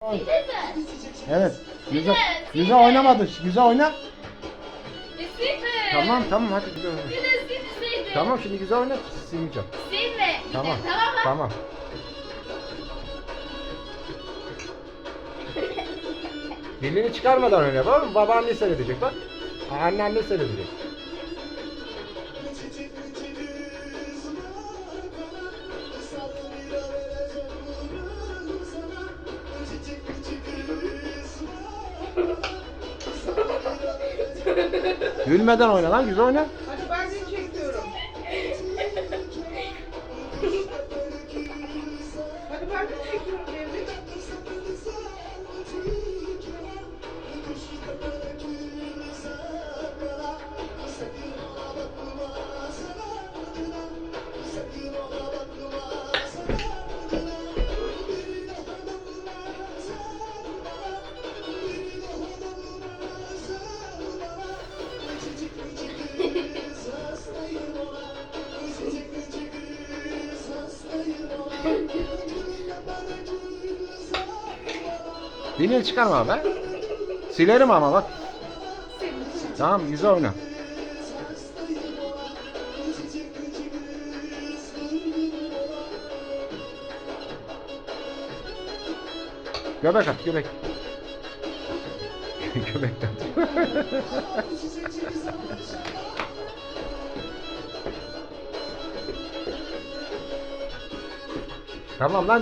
Oy. Evet. Güzel. Güzel oynamadı. Güzel oyna. Silme. Tamam tamam hadi güzel oyna. Bir de silmeseydin. Tamam şimdi güzel oyna. Silmeyeceğim. Silme. Bir Tamam. Tamam mı? Tamam. Dilini çıkarmadan oyna tamam mı? Babaanne seyredecek bak. Anneanne seyredecek. Gülmeden oyna lan güzel oyna. Dilini çıkarma be. Silerim ama bak. Tamam güzel oyna. Göbek at göbek. göbek de at. tamam lan.